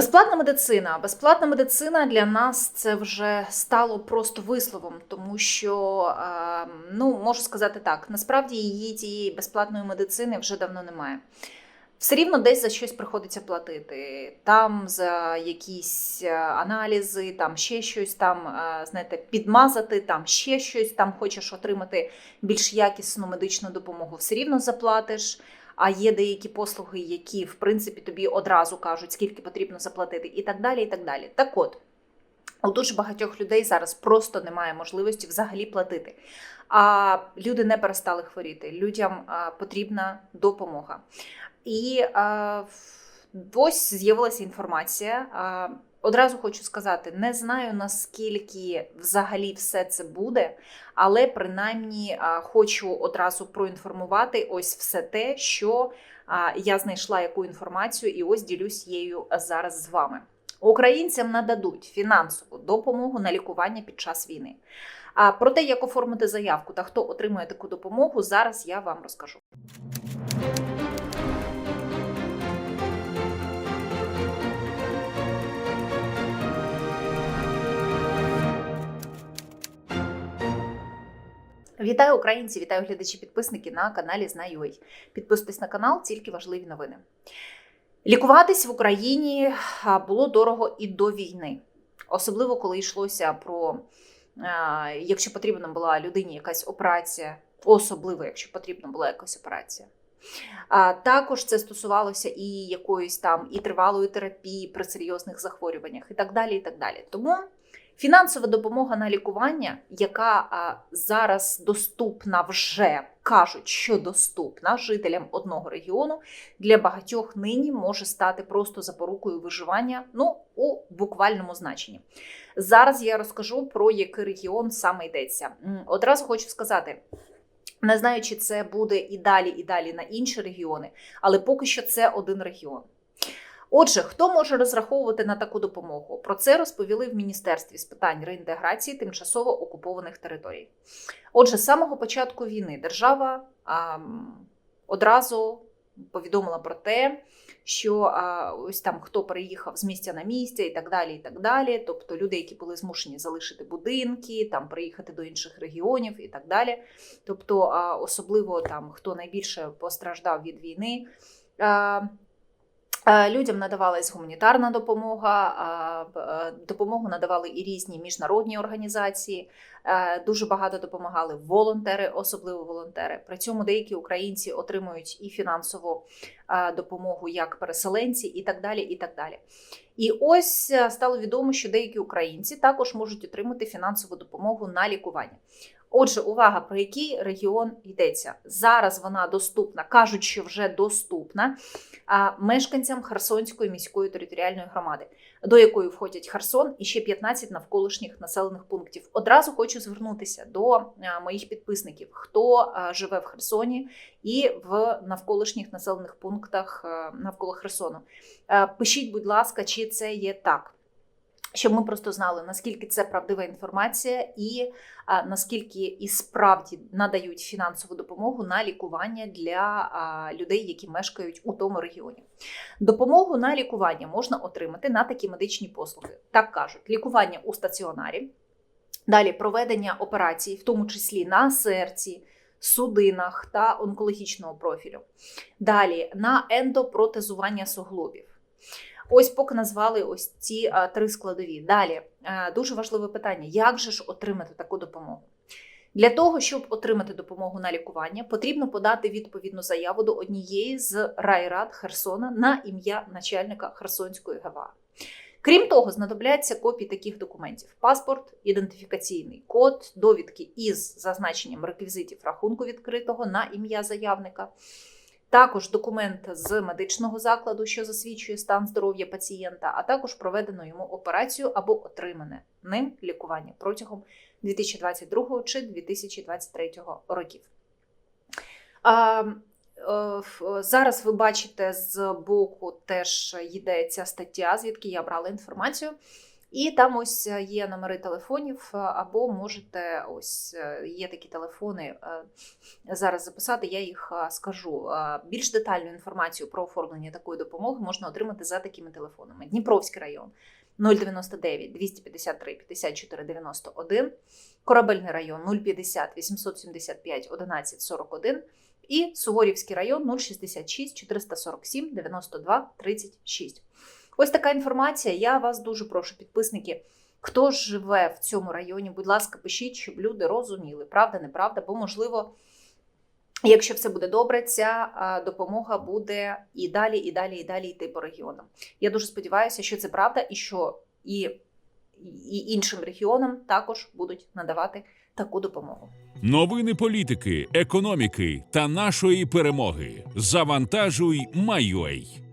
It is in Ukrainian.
Безплатна медицина. Безплатна медицина для нас це вже стало просто висловом, тому що е, ну можу сказати так: насправді її тієї безплатної медицини вже давно немає. Все рівно десь за щось приходиться платити. Там за якісь е, аналізи, там ще щось, там е, знаєте, підмазати, там ще щось, там хочеш отримати більш якісну медичну допомогу. Все рівно заплатиш. А є деякі послуги, які в принципі тобі одразу кажуть, скільки потрібно заплатити, і так далі. І так далі. Так от у дуже багатьох людей зараз просто немає можливості взагалі платити. А люди не перестали хворіти. Людям потрібна допомога. І а, ось з'явилася інформація. Одразу хочу сказати, не знаю наскільки взагалі все це буде, але принаймні хочу одразу проінформувати ось все те, що я знайшла яку інформацію, і ось ділюсь її зараз з вами. Українцям нададуть фінансову допомогу на лікування під час війни. А про те, як оформити заявку та хто отримує таку допомогу, зараз я вам розкажу. Вітаю українці, вітаю глядачі, підписники на каналі Знаю.ua. Підписуйтесь на канал, тільки важливі новини. Лікуватись в Україні було дорого і до війни, особливо коли йшлося про якщо потрібна була людині якась операція, особливо, якщо потрібна була якась операція. Також це стосувалося і якоїсь там і тривалої терапії при серйозних захворюваннях, і так далі. і так далі. Тому фінансова допомога на лікування, яка зараз доступна вже кажуть, що доступна жителям одного регіону, для багатьох нині може стати просто запорукою виживання, ну у буквальному значенні. Зараз я розкажу про який регіон саме йдеться. Одразу хочу сказати. Не знаю, чи це буде і далі, і далі на інші регіони, але поки що це один регіон. Отже, хто може розраховувати на таку допомогу? Про це розповіли в Міністерстві з питань реінтеграції тимчасово окупованих територій. Отже, з самого початку війни держава а, одразу повідомила про те, що а, ось там хто переїхав з місця на місце і так далі. і так далі. Тобто люди, які були змушені залишити будинки, там приїхати до інших регіонів і так далі. Тобто, а, особливо там хто найбільше постраждав від війни. А, Людям надавалась гуманітарна допомога, е, допомогу надавали і різні міжнародні організації. Е, Дуже багато допомагали волонтери, особливо волонтери. При цьому деякі українці отримують і фінансову е, допомогу як переселенці, і так далі. І так далі. І ось е, стало відомо, що деякі українці також можуть отримати фінансову допомогу на лікування. Отже, увага, про який регіон йдеться. Зараз вона доступна, кажуть, що вже доступна мешканцям Херсонської міської територіальної громади, до якої входять Херсон і ще 15 навколишніх населених пунктів. Одразу хочу звернутися до моїх підписників, хто живе в Херсоні і в навколишніх населених пунктах навколо Херсону. Пишіть, будь ласка, чи це є так. Щоб ми просто знали, наскільки це правдива інформація, і а, наскільки і справді надають фінансову допомогу на лікування для а, людей, які мешкають у тому регіоні. Допомогу на лікування можна отримати на такі медичні послуги. Так кажуть, лікування у стаціонарі, далі проведення операцій, в тому числі на серці, судинах та онкологічного профілю. Далі на ендопротезування суглобів. Ось поки назвали ось ці три складові. Далі а, дуже важливе питання: як же ж отримати таку допомогу? Для того, щоб отримати допомогу на лікування, потрібно подати відповідну заяву до однієї з райрад Херсона на ім'я начальника Херсонської ГВА. Крім того, знадобляться копії таких документів: паспорт, ідентифікаційний код, довідки із зазначенням реквізитів рахунку відкритого на ім'я заявника. Також документ з медичного закладу, що засвідчує стан здоров'я пацієнта, а також проведену йому операцію або отримане ним лікування протягом 2022 чи 2023 років. А, е, Зараз ви бачите з боку теж йде ця стаття, звідки я брала інформацію. І там ось е, є номери телефонів, е, або можете ось е, є такі телефони зараз записати. Я їх скажу. Більш детальну інформацію про оформлення такої допомоги можна отримати за такими телефонами: Дніпровський район 099 253 54 91, Корабельний район 050 875 11 41 і Суворівський район 066 447 92 36. Ось така інформація. Я вас дуже прошу, підписники. Хто живе в цьому районі, будь ласка, пишіть, щоб люди розуміли, правда, неправда, бо можливо. Якщо все буде добре, ця допомога буде і далі, і далі, і далі йти по регіонам. Я дуже сподіваюся, що це правда, і що і, і іншим регіонам також будуть надавати таку допомогу. Новини політики, економіки та нашої перемоги. Завантажуй, Майой.